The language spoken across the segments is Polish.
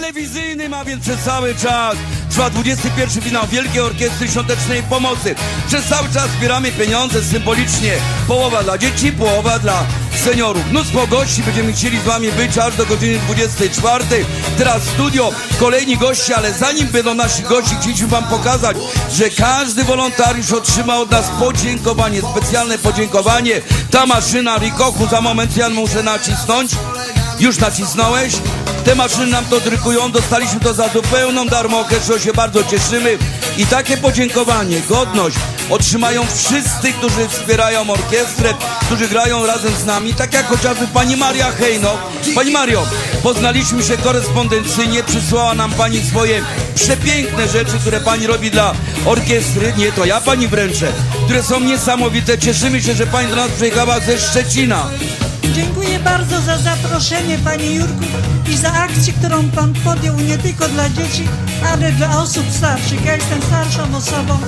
telewizyjnym, a więc przez cały czas trwa 21 finał Wielkiej Orkiestry Świątecznej Pomocy. Przez cały czas zbieramy pieniądze symbolicznie. Połowa dla dzieci, połowa dla seniorów. Mnóstwo gości, będziemy chcieli z wami być aż do godziny 24. Teraz studio, kolejni goście, ale zanim będą nasi gości, chcieliśmy wam pokazać, że każdy wolontariusz otrzyma od nas podziękowanie, specjalne podziękowanie. Ta maszyna Rikochu, za moment ja muszę nacisnąć. Już nacisnąłeś? Te maszyny nam to drykują, dostaliśmy to za zupełną z czego się bardzo cieszymy. I takie podziękowanie, godność otrzymają wszyscy, którzy wspierają orkiestrę, którzy grają razem z nami, tak jak chociażby pani Maria Hejno. Pani Mario, poznaliśmy się korespondencyjnie, przysłała nam pani swoje przepiękne rzeczy, które pani robi dla orkiestry, nie to ja pani wręczę, które są niesamowite. Cieszymy się, że pani do nas przyjechała ze Szczecina. Dziękuję bardzo za zaproszenie, panie Jurku, i za akcję, którą pan podjął nie tylko dla dzieci, ale dla osób starszych. Ja jestem starszą osobą,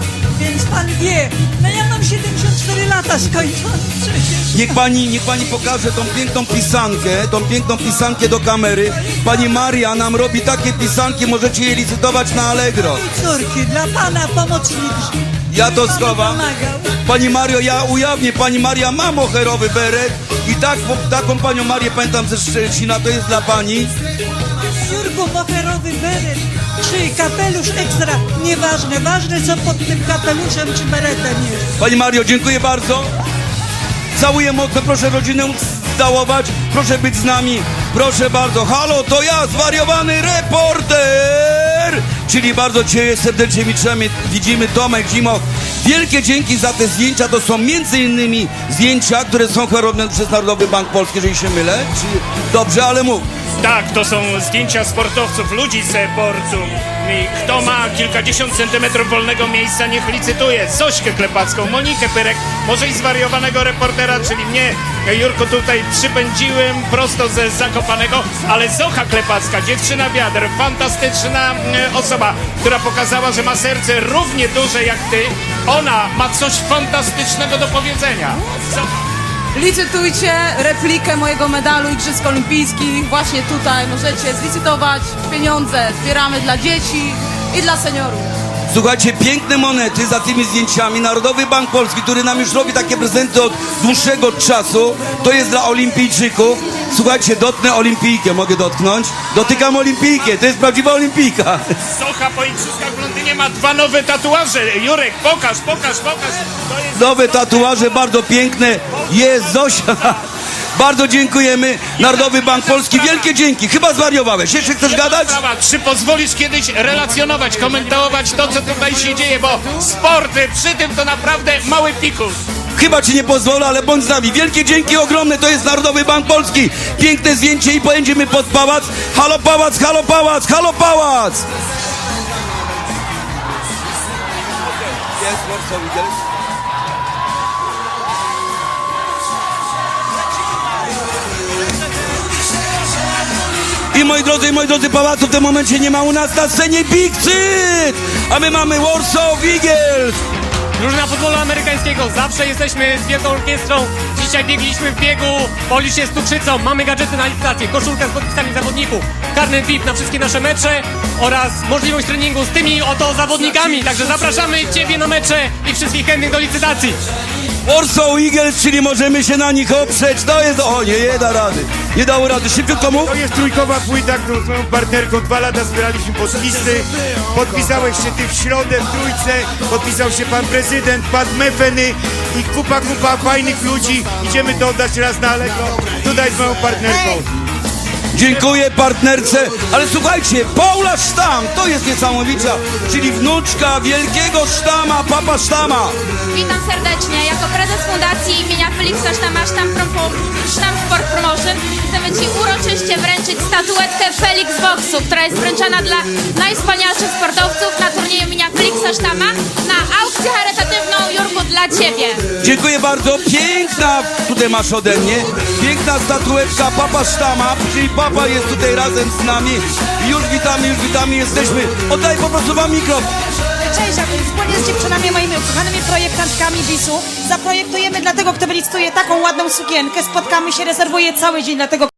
więc pan wie. No ja mam 74 lata skończone przecież. Niech pani, niech pani pokaże tą piękną pisankę, tą piękną pisankę do kamery. Pani Maria nam robi takie pisanki, możecie je licytować na Allegro. Córki, dla pana pomocnik. Ja to schowam. pomagał. Pani Mario, ja ujawnię, pani Maria ma moherowy beret i tak, taką panią Marię pamiętam ze Szczecina, to jest dla pani. Jurku, moherowy beret, czy kapelusz ekstra, nieważne. Ważne, co pod tym kapeluszem czy beretem jest. Pani Mario, dziękuję bardzo. Całuję mocno, proszę rodzinę całować, proszę być z nami, proszę bardzo. Halo, to ja, zwariowany reporter! Czyli bardzo Cię serdecznie witamy, widzimy Tomek Zimoch. Wielkie dzięki za te zdjęcia, to są między innymi zdjęcia, które są chorobione przez Narodowy Bank Polski, jeżeli się mylę. Czy... Dobrze, ale mów. Tak, to są zdjęcia sportowców, ludzi z portu. Kto ma kilkadziesiąt centymetrów wolnego miejsca, niech licytuje. Zośkę Klepacką, Monikę Pyrek, może i zwariowanego reportera, czyli mnie, Jurko, tutaj przypędziłem prosto ze Zakopanego, ale Zocha Klepacka, dziewczyna wiatr, fantastyczna e, osoba, która pokazała, że ma serce równie duże jak ty. Ona ma coś fantastycznego do powiedzenia. Zocha. Licytujcie replikę mojego medalu Igrzysk Olimpijskich właśnie tutaj. Możecie zlicytować pieniądze. Zbieramy dla dzieci i dla seniorów. Słuchajcie, piękne monety za tymi zdjęciami. Narodowy Bank Polski, który nam już robi takie prezenty od dłuższego czasu, to jest dla olimpijczyków. Słuchajcie, dotknę olimpijkę, mogę dotknąć? Dotykam olimpijkę, to jest prawdziwa olimpijka. Socha po igrzyskach w Londynie ma dwa nowe tatuaże. Jurek, pokaż, pokaż, pokaż. Nowe tatuaże, bardzo piękne. Jest Zosia. Bardzo dziękujemy. Narodowy Bank Polski, wielkie dzięki. Chyba zwariowałeś. Jeszcze chcesz gadać? sprawa. Czy pozwolisz kiedyś relacjonować, komentować to, co tutaj się dzieje, bo sport przy tym to naprawdę mały pikus. Chyba ci nie pozwolę, ale bądź z nami. Wielkie dzięki ogromne, to jest Narodowy Bank Polski. Piękne zdjęcie i pojedziemy pod pałac. Halo pałac, halo pałac, halo pałac! I moi drodzy, moi drodzy, pałacu w tym momencie nie ma u nas na scenie Big Cyt! A my mamy Warsaw Eagles! Drużyna futbolu amerykańskiego. Zawsze jesteśmy z wielką orkiestrą. Dzisiaj biegliśmy w biegu. Polisz jest cukrzycą. Mamy gadżety na licytację. Koszulka z podpisami zawodników. Karnet VIP na wszystkie nasze mecze oraz możliwość treningu z tymi oto zawodnikami. Także zapraszamy Ciebie na mecze i wszystkich chętnych do licytacji. Warsaw Eagles, czyli możemy się na nich oprzeć. To jest... O nie, nie da rady. Nie dało rady. Szybciutko mów. To jest trójkowa płyta, którą z moją partnerką dwa lata zbieraliśmy podpisy. Podpisałeś się ty w środę w trójce, podpisał się pan prezydent, pan Mefeny i kupa, kupa fajnych ludzi. Idziemy to oddać raz na Allegro, tutaj z moją partnerką. Dziękuję partnerce. Ale słuchajcie, Paula Sztam, to jest niesamowita, czyli wnuczka wielkiego Sztama, papa Sztama. Witam serdecznie. Jako prezes Fundacji imienia Feliksa Sztama Sztam, Propo- Sztam Sport Promotion chcemy Ci uroczyście wręczyć statuetkę Felix Boxu, która jest wręczana dla najwspanialszych sportowców na turnieju imienia Feliksa Sztama na aukcję charytatywną Jurku dla Ciebie. Dziękuję bardzo. Piękna, tutaj masz ode mnie, piękna statuetka papa Sztama, czyli papa jest tutaj razem z nami. Już witamy, już witamy, jesteśmy. Oddaj po prostu wam mikrofon. Cześć, a więc wspólnie z dziewczynami, moimi ukochanymi projektantkami BIS-u zaprojektujemy dla tego, kto wylicytuje taką ładną sukienkę. Spotkamy się, rezerwuję cały dzień dla tego